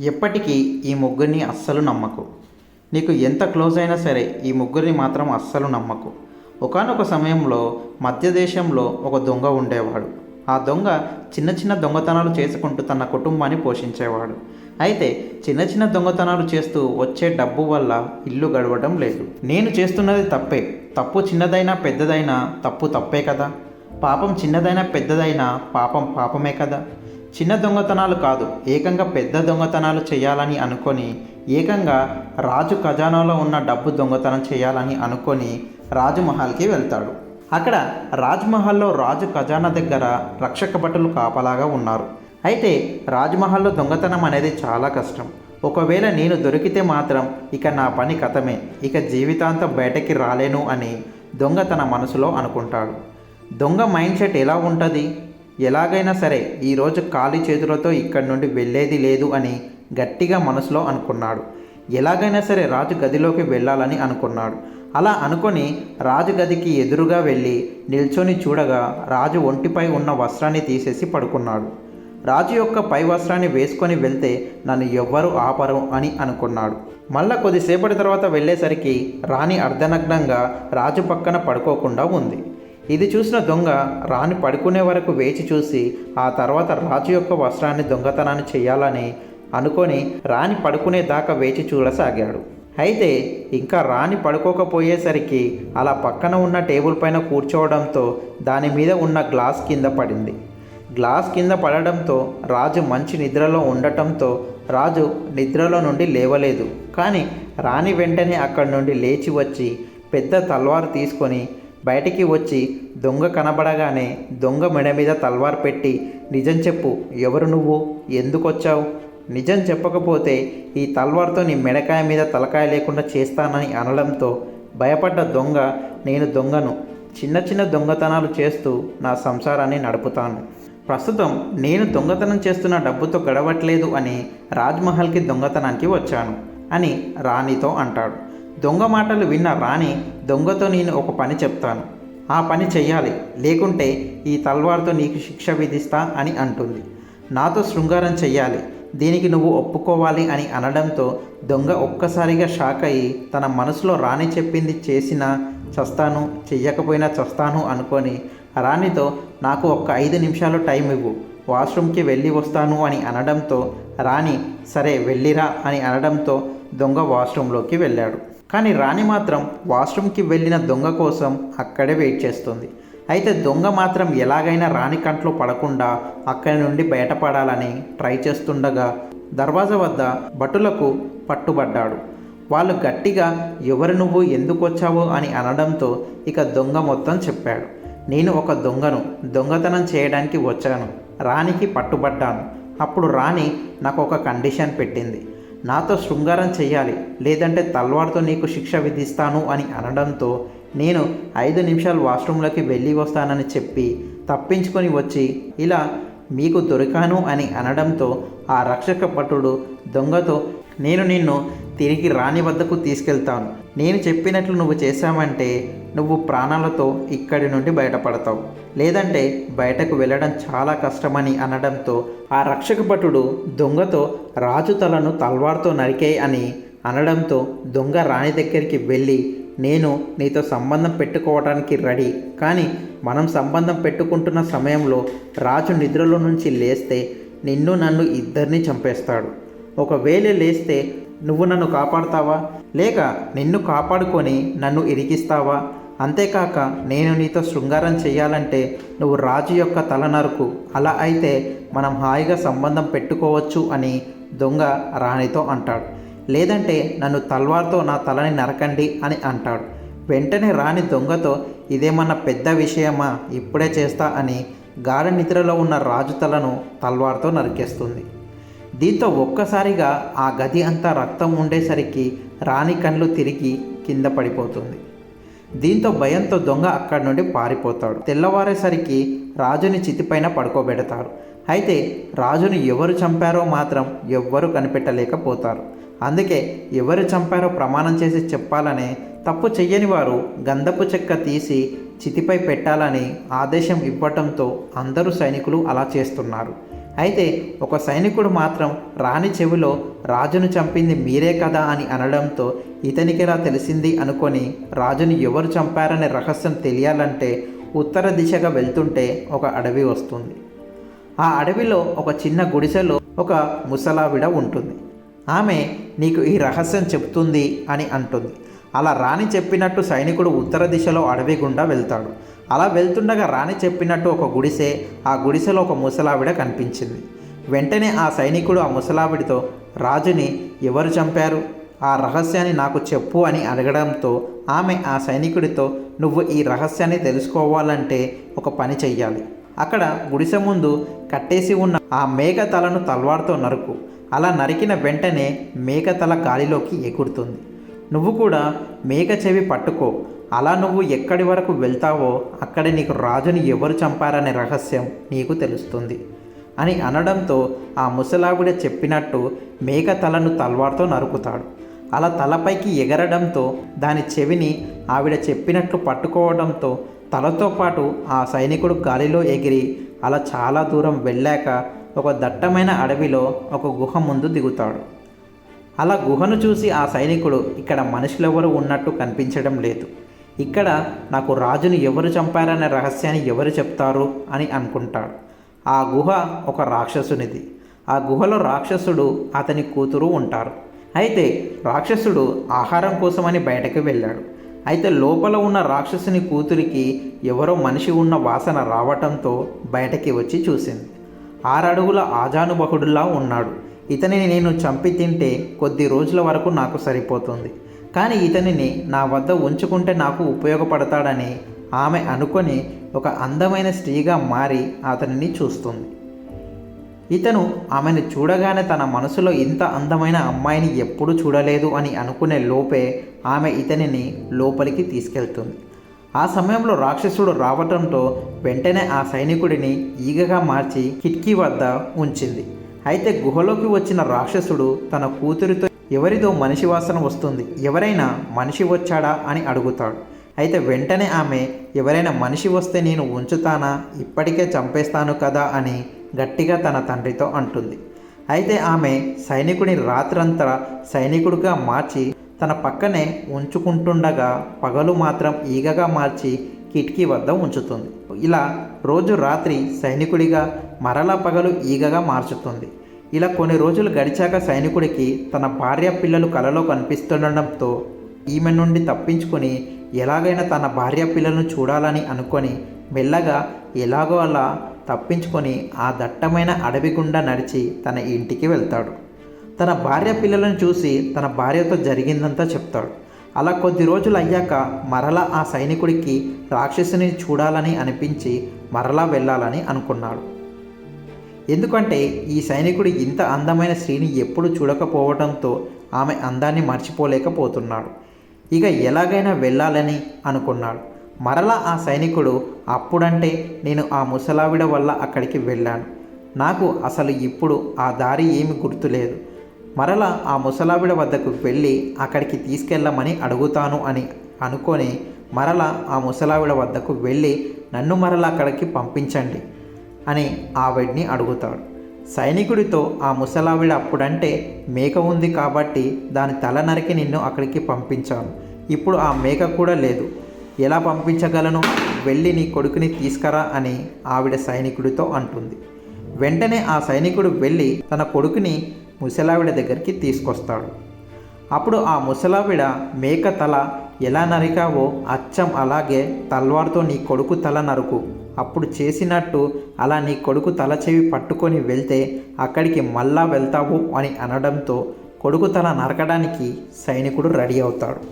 ఎప్పటికీ ఈ ముగ్గురిని అస్సలు నమ్మకు. నీకు ఎంత క్లోజ్ అయినా సరే ఈ ముగ్గురిని మాత్రం అస్సలు నమ్మకు. ఒకానొక సమయంలో మధ్య దేశంలో ఒక దొంగ ఉండేవాడు. ఆ దొంగ చిన్న చిన్న దొంగతనాలు చేసుకుంటూ తన కుటుంబాన్ని పోషించేవాడు. అయితే చిన్న చిన్న దొంగతనాలు చేస్తూ వచ్చే డబ్బు వల్ల ఇల్లు గడవడం లేదు. నేను చేస్తున్నది తప్పే. తప్పు చిన్నదైనా పెద్దదైనా తప్పు తప్పే కదా. పాపం చిన్నదైనా పెద్దదైనా పాపం పాపమే కదా. చిన్న దొంగతనాలు కాదు ఏకంగా పెద్ద దొంగతనాలు చేయాలని అనుకొని ఏకంగా రాజు ఖజానాలో ఉన్న డబ్బు దొంగతనం చేయాలని అనుకొని రాజమహల్కి వెళ్తాడు. అక్కడ రాజ్మహల్లో రాజు ఖజానా దగ్గర రక్షక భటులు కాపలాగా ఉన్నారు. అయితే రాజ్మహల్లో దొంగతనం అనేది చాలా కష్టం. ఒకవేళ నేను దొరికితే మాత్రం ఇక నా పని కథమే ఇక జీవితాంతం బయటకి రాలేను అని దొంగ తన మనసులో అనుకుంటాడు. దొంగ మైండ్ సెట్ ఎలా ఉంటుంది? ఎలాగైనా సరే ఈరోజు ఖాళీ చేతులతో ఇక్కడి నుండి వెళ్ళేది లేదు అని గట్టిగా మనసులో అనుకున్నాడు. ఎలాగైనా సరే రాజు గదిలోకి వెళ్ళాలని అనుకున్నాడు. అలా అనుకొని రాజు గదికి ఎదురుగా వెళ్ళి నిల్చొని చూడగా రాజు ఒంటిపై ఉన్న వస్త్రాన్ని తీసేసి పడుకున్నాడు. రాజు యొక్క పై వస్త్రాన్ని వేసుకొని వెళ్తే నన్ను ఎవ్వరూ ఆపరు అని అనుకున్నాడు. మళ్ళా కొద్దిసేపటి తర్వాత వెళ్ళేసరికి రాణి అర్ధనగ్నంగా రాజు పక్కన పడుకోకుండా ఉంది. ఇది చూసిన దొంగ రాణి పడుకునే వరకు వేచి చూసి ఆ తర్వాత రాజు యొక్క వస్త్రాన్ని దొంగతనాన్ని చేయాలని అనుకొని రాణి పడుకునే దాకా వేచి చూడసాగాడు. అయితే ఇంకా రాణి పడుకోకపోయేసరికి అలా పక్కన ఉన్న టేబుల్ పైన కూర్చోవడంతో దాని మీద ఉన్న గ్లాస్ కింద పడింది. గ్లాస్ కింద పడడంతో రాజు మంచి నిద్రలో ఉండటంతో రాజు నిద్రలో నుండి లేవలేదు. కానీ రాణి వెంటనే అక్కడి నుండి లేచి వచ్చి పెద్ద తల్వారు తీసుకొని బయటికి వచ్చి దొంగ కనబడగానే దొంగ మెడ మీద తల్వార్ పెట్టి నిజం చెప్పు ఎవరు నువ్వు? ఎందుకొచ్చావు? నిజం చెప్పకపోతే ఈ తల్వార్తో నీ మెడకాయ మీద తలకాయ లేకుండా చేస్తానని అనడంతో భయపడ్డ దొంగ నేను దొంగను. చిన్న చిన్న దొంగతనాలు చేస్తూ నా సంసారాన్ని నడుపుతాను. ప్రస్తుతం నేను దొంగతనం చేస్తున్న డబ్బుతో గడవట్లేదు అని రాజ్మహల్కి దొంగతనానికి వచ్చాను అని రాణితో అంటాడు. దొంగ మాటలు విన్న రాణి దొంగతో నేను ఒక పని చెప్తాను. ఆ పని చెయ్యాలి. లేకుంటే ఈ తల్వార్తో నీకు శిక్ష విధిస్తా అని అంటుంది. నాతో శృంగారం చెయ్యాలి. దీనికి నువ్వు ఒప్పుకోవాలి అని అనడంతో దొంగ ఒక్కసారిగా షాక్ అయ్యి తన మనసులో రాణి చెప్పింది చేసినా చస్తాను చెయ్యకపోయినా చస్తాను అనుకొని రాణితో నాకు ఒక్క ఐదు నిమిషాలు టైం ఇవ్వు. వాష్రూమ్కి వెళ్ళి వస్తాను అని అనడంతో రాణి సరే వెళ్ళిరా అని అనడంతో దొంగ వాష్రూమ్లోకి వెళ్ళాడు. కానీ రాణి మాత్రం వాష్రూమ్కి వెళ్ళిన దొంగ కోసం అక్కడే వెయిట్ చేస్తుంది. అయితే దొంగ మాత్రం ఎలాగైనా రాణి కంట్లో పడకుండా అక్కడి నుండి బయటపడాలని ట్రై చేస్తుండగా దర్వాజా వద్ద భటులకు పట్టుబడ్డాడు. వాళ్ళు గట్టిగా ఎవరు నువ్వు ఎందుకు వచ్చావు? అని అనడంతో ఇక దొంగ మొత్తం చెప్పాడు. నేను ఒక దొంగను దొంగతనం చేయడానికి వచ్చాను రాణికి పట్టుబడ్డాను. అప్పుడు రాణి నాకు ఒక కండిషన్ పెట్టింది. నాతో శృంగారం చేయాలి లేదంటే తల్వార్తో నీకు శిక్ష విధిస్తాను అని అనడంతో నేను ఐదు నిమిషాలు వాష్రూమ్లోకి వెళ్ళి వస్తానని చెప్పి తప్పించుకొని వచ్చి ఇలా మీకు దొరికాను అని అనడంతో ఆ రక్షక భటుడు దొంగతో నేను నిన్ను తిరిగి రాణి వద్దకు తీసుకెళ్తాను. నేను చెప్పినట్లు నువ్వు చేశావంటే నువ్వు ప్రాణాలతో ఇక్కడి నుండి బయటపడతావు. లేదంటే బయటకు వెళ్ళడం చాలా కష్టమని అనడంతో ఆ రక్షక భటుడు దొంగతో రాజు తలను తల్వార్తో నరికే అని అనడంతో దొంగ రాణి దగ్గరికి వెళ్ళి నేను నీతో సంబంధం పెట్టుకోవడానికి రెడీ. కానీ మనం సంబంధం పెట్టుకుంటున్న సమయంలో రాజు నిద్రలో నుంచి లేస్తే నిన్ను నన్ను ఇద్దరిని చంపేస్తాడు. ఒకవేళ లేస్తే నువ్వు నన్ను కాపాడుతావా? లేక నిన్ను కాపాడుకొని నన్ను ఇరికిస్తావా? అంతేకాక నేను నీతో శృంగారం చేయాలంటే నువ్వు రాజు యొక్క తల నరుకు. అలా అయితే మనం హాయిగా సంబంధం పెట్టుకోవచ్చు అని దొంగ రాణితో అంటాడు. లేదంటే నన్ను తల్వార్తో నా తలని నరకండి అని అంటాడు. వెంటనే రాణి దొంగతో ఇదేమన్నా పెద్ద విషయమా? ఇప్పుడే చేస్తా అని గాఢ నిద్రలో ఉన్న రాజు తలను తల్వార్తో నరికేస్తుంది. దీంతో ఒక్కసారిగా ఆ గది అంతా రక్తం ఉండేసరికి రాణి కళ్ళు తిరిగి కింద పడిపోతుంది. దీంతో భయంతో దొంగ అక్కడి నుండి పారిపోతాడు. తెల్లవారేసరికి రాజుని చితిపైన పడుకోబెడతారు. అయితే రాజుని ఎవరు చంపారో మాత్రం ఎవ్వరూ కనిపెట్టలేకపోతారు. అందుకే ఎవరు చంపారో ప్రమాణం చేసి చెప్పాలనే తప్పు చెయ్యని వారు గంధపు చెక్క తీసి చితిపై పెట్టాలని ఆదేశం ఇవ్వటంతో అందరూ సైనికులు అలా చేస్తున్నారు. అయితే ఒక సైనికుడు మాత్రం రాణి చెవిలో రాజును చంపింది మీరే కదా అని అనడంతో ఇతనికి ఎలా తెలిసింది అనుకొని రాజుని ఎవరు చంపారనే రహస్యం తెలియాలంటే ఉత్తర దిశగా వెళ్తుంటే ఒక అడవి వస్తుంది. ఆ అడవిలో ఒక చిన్న గుడిసెలో ఒక ముసలావిడ ఉంటుంది. ఆమె నీకు ఈ రహస్యం చెప్తుంది అని అంటుంది. అలా రాణి చెప్పినట్టు సైనికుడు ఉత్తర దిశలో అడవి గుండా వెళ్తాడు. అలా వెళ్తుండగా రాణి చెప్పినట్టు ఒక గుడిసె ఆ గుడిసెలో ఒక ముసలావిడ కనిపించింది. వెంటనే ఆ సైనికుడు ఆ ముసలావిడితో రాజుని ఎవరు చంపారు? ఆ రహస్యాన్ని నాకు చెప్పు అని అడగడంతో ఆమె ఆ సైనికుడితో నువ్వు ఈ రహస్యాన్ని తెలుసుకోవాలంటే ఒక పని చెయ్యాలి. అక్కడ గుడిసె ముందు కట్టేసి ఉన్న ఆ మేక తలను తల్వార్తో నరుకు. అలా నరికిన వెంటనే మేక తల గాలిలోకి ఎగురుతుంది. నువ్వు కూడా మేక చెవి పట్టుకో. అలా నువ్వు ఎక్కడి వరకు వెళ్తావో అక్కడ నీకు రాజుని ఎవరు చంపారనే రహస్యం నీకు తెలుస్తుంది. అని అనడంతో ఆ ముసలావిడ చెప్పినట్టు మేక తలను తల్వార్తో నరుకుతాడు. అలా తలపైకి ఎగరడంతో దాని చెవిని ఆవిడ చెప్పినట్లు పట్టుకోవడంతో తలతో పాటు ఆ సైనికుడు గాలిలో ఎగిరి అలా చాలా దూరం వెళ్ళాక ఒక దట్టమైన అడవిలో ఒక గుహ ముందు దిగుతాడు. అలా గుహను చూసి ఆ సైనికుడు ఇక్కడ మనుషులెవరు ఉన్నట్టు కనిపించడం లేదు. ఇక్కడ నాకు రాజుని ఎవరు చంపారనే రహస్యాన్ని ఎవరు చెప్తారు? అని అనుకుంటాడు. ఆ గుహ ఒక రాక్షసునిది. ఆ గుహలో రాక్షసుడు అతని కూతురు ఉంటారు. అయితే రాక్షసుడు ఆహారం కోసమని బయటకు వెళ్ళాడు. అయితే లోపల ఉన్న రాక్షసుని కూతురికి ఎవరో మనిషి ఉన్న వాసన రావటంతో బయటకి వచ్చి చూసింది. ఆరడుగుల ఆజానుబహుడులా ఉన్నాడు. ఇతనిని నేను చంపి తింటే కొద్ది రోజుల వరకు నాకు సరిపోతుంది. కానీ ఇతనిని నా వద్ద ఉంచుకుంటే నాకు ఉపయోగపడతాడని ఆమె అనుకొని ఒక అందమైన స్త్రీగా మారి అతనిని చూస్తుంది. ఇతను ఆమెను చూడగానే తన మనసులో ఇంత అందమైన అమ్మాయిని ఎప్పుడు చూడలేదు అని అనుకునే లోపే ఆమె ఇతనిని లోపలికి తీసుకెళ్తుంది. ఆ సమయంలో రాక్షసుడు రావటంతో వెంటనే ఆ సైనికుడిని ఈగగా మార్చి కిటికీ వద్ద ఉంచింది. అయితే గుహలోకి వచ్చిన రాక్షసుడు తన కూతురితో ఎవరిదో మనిషి వాసన వస్తుంది. ఎవరైనా మనిషి వచ్చాడా? అని అడుగుతాడు. అయితే వెంటనే ఆమె ఎవరైనా మనిషి వస్తే నేను ఉంచుతానా? ఇప్పటికే చంపేస్తాను కదా? అని గట్టిగా తన తండ్రితో అంటుంది. అయితే ఆమె సైనికుని రాత్రంతా సైనికుడిగా మార్చి తన పక్కనే ఉంచుకుంటుండగా పగలు మాత్రం ఈగగా మార్చి కిటికీ వద్ద ఉంచుతుంది. ఇలా రోజు రాత్రి సైనికుడిగా మరలా పగలు ఈగగా మార్చుతుంది. ఇలా కొన్ని రోజులు గడిచాక సైనికుడికి తన భార్య పిల్లలు కలలో కనిపిస్తుండడంతో ఈమె నుండి తప్పించుకొని ఎలాగైనా తన భార్య పిల్లలను చూడాలని అనుకొని మెల్లగా ఎలాగో అలా తప్పించుకొని ఆ దట్టమైన అడవి గుండా నడిచి తన ఇంటికి వెళ్తాడు. తన భార్య పిల్లలను చూసి తన భార్యతో జరిగిందంతా చెప్తాడు. అలా కొద్ది రోజులు అయ్యాక మరలా ఆ సైనికుడికి రాక్షసుని చూడాలని అనిపించి మరలా వెళ్ళాలని అనుకున్నాడు. ఎందుకంటే ఈ సైనికుడు ఇంత అందమైన స్త్రీని ఎప్పుడు చూడకపోవడంతో ఆమె అందాన్ని మర్చిపోలేకపోతున్నాడు. ఇక ఎలాగైనా వెళ్ళాలని అనుకున్నాడు. మరలా ఆ సైనికుడు అప్పుడంటే నేను ఆ ముసలావిడ వల్ల అక్కడికి వెళ్ళాను. నాకు అసలు ఇప్పుడు ఆ దారి ఏమి గుర్తులేదు. మరలా ఆ ముసలావిడ వద్దకు వెళ్ళి అక్కడికి తీసుకెళ్ళమని అడుగుతాను అని అనుకొని మరలా ఆ ముసలావిడ వద్దకు వెళ్ళి నన్ను మరలా అక్కడికి పంపించండి అని ఆవిడ్ని అడుగుతాడు. సైనికుడితో ఆ ముసలావిడ అప్పుడంటే మేక ఉంది కాబట్టి దాని తల నరికి నిన్ను అక్కడికి పంపించాను. ఇప్పుడు ఆ మేక కూడా లేదు. ఎలా పంపించగలను? వెళ్ళి నీ కొడుకుని తీసుకురా అని ఆవిడ సైనికుడితో అంటుంది. వెంటనే ఆ సైనికుడు వెళ్ళి తన కొడుకుని ముసలావిడ దగ్గరికి తీసుకొస్తాడు. అప్పుడు ఆ ముసలావిడ మేక తల ఎలా నరికావో అచ్చం అలాగే తల్వార్తో నీ కొడుకు తల నరుకు. అప్పుడు చేసినట్టు అలా నీ కొడుకు తల చెవి పట్టుకొని వెళ్తే అక్కడికి మళ్ళా వెళ్తావు అని అనడంతో కొడుకు తల నరకడానికి సైనికుడు రెడీ అవుతాడు.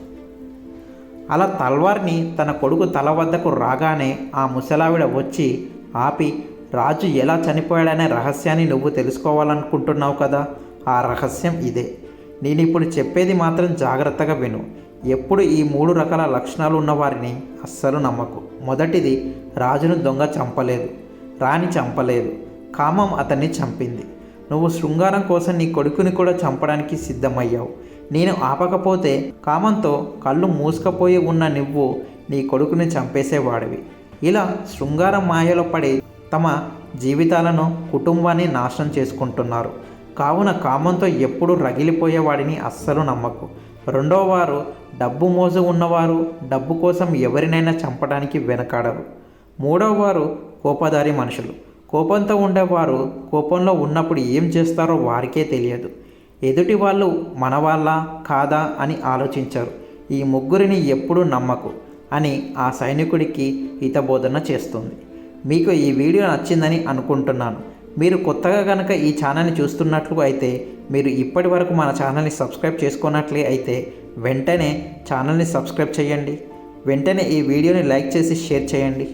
అలా తల్వార్ని తన కొడుకు తల వద్దకు రాగానే ఆ ముసలావిడ వచ్చి ఆపి రాజు ఎలా చనిపోయాడనే రహస్యాన్ని నువ్వు తెలుసుకోవాలనుకుంటున్నావు కదా? ఆ రహస్యం ఇదే. నేను ఇప్పుడు చెప్పేది మాత్రం జాగ్రత్తగా విను. ఎప్పుడు ఈ మూడు రకాల లక్షణాలు ఉన్నవారిని అస్సలు నమ్మకు. మొదటిది రాజును దొంగ చంపలేదు. రాణి చంపలేదు. కామం అతన్ని చంపింది. నువ్వు శృంగారం కోసం నీ కొడుకుని కూడా చంపడానికి సిద్ధమయ్యావు. నేను ఆపకపోతే కామంతో కళ్ళు మూసుకపోయి ఉన్న నువ్వు నీ కొడుకుని చంపేసేవాడివి. ఇలా శృంగారం మాయలో పడి తమ జీవితాలను కుటుంబాన్ని నాశనం చేసుకుంటున్నారు. కావున కామంతో ఎప్పుడు రగిలిపోయేవాడిని అస్సలు నమ్మకు. రెండో వారు డబ్బు మోజు ఉన్నవారు డబ్బు కోసం ఎవరినైనా చంపడానికి వెనకాడరు. మూడో వారు కోపదారి మనుషులు. కోపంతో ఉండేవారు కోపంలో ఉన్నప్పుడు ఏం చేస్తారో వారికే తెలియదు. ఎదుటి వాళ్ళు మన వాళ్ళ కాదా అని ఆలోచించరు. ఈ ముగ్గురిని ఎప్పుడూ నమ్మకు అని ఆ సైనికుడికి హితబోధన చేస్తుంది. మీకు ఈ వీడియో నచ్చిందని అనుకుంటున్నాను. మీరు కొత్తగా కనుక ఈ ఛానల్ని చూస్తున్నట్లు అయితే మీరు ఇప్పటి వరకు మన ఛానల్ని సబ్స్క్రైబ్ చేసుకున్నట్లే అయితే వెంటనే ఛానల్ని సబ్స్క్రైబ్ చేయండి. వెంటనే ఈ వీడియోని లైక్ చేసి షేర్ చేయండి.